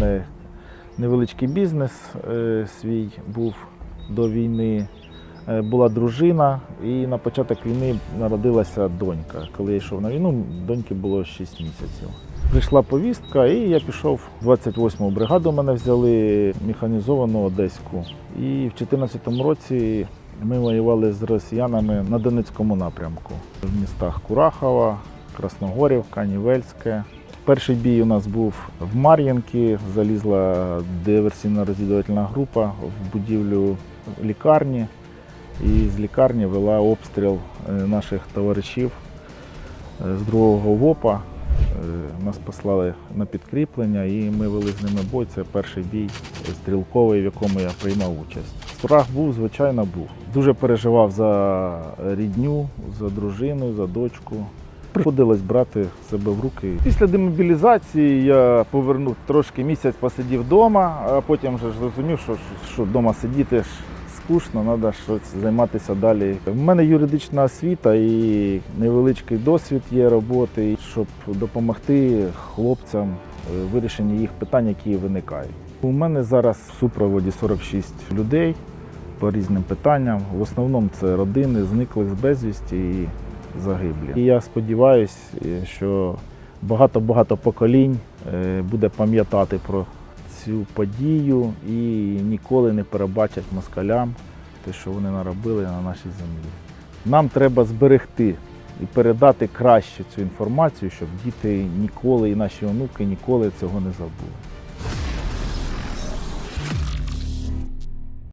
мене невеличкий бізнес е, свій був до війни. Е, Була дружина, і на початок війни народилася донька. Коли я йшов на війну, доньки було 6 місяців. Прийшла повістка, і я пішов 28-му бригаду. Мене взяли механізовану одеську. І в 2014 році ми воювали з росіянами на Донецькому напрямку в містах Курахова, Красногорівка, Нівельське. Перший бій у нас був в Мар'їнці, залізла диверсійна розвідувальна група в будівлю лікарні. І з лікарні вела обстріл е, наших товаришів е, з другого ВОПа. Е, Нас послали на підкріплення і ми вели з ними бой. Це перший бій стрілковий, в якому я приймав участь. Страх був, звичайно, був. Дуже переживав за рідню, за дружину, за дочку. Приходилось брати себе в руки. Після демобілізації я повернув трошки місяць посидів вдома, а потім вже зрозумів, що, що вдома сидіти ж скучно, треба щось займатися далі. У мене юридична освіта і невеличкий досвід є роботи, щоб допомогти хлопцям в вирішенні їх питань, які виникають. У мене зараз в супроводі 46 людей по різним питанням. В основному це родини зниклих з безвісті і загиблі. І я сподіваюся, що багато-багато поколінь е, буде пам'ятати про цю подію і ніколи не перебачать москалям те, що вони наробили на нашій землі. Нам треба зберегти і передати краще цю інформацію, щоб діти ніколи і наші онуки ніколи цього не забули.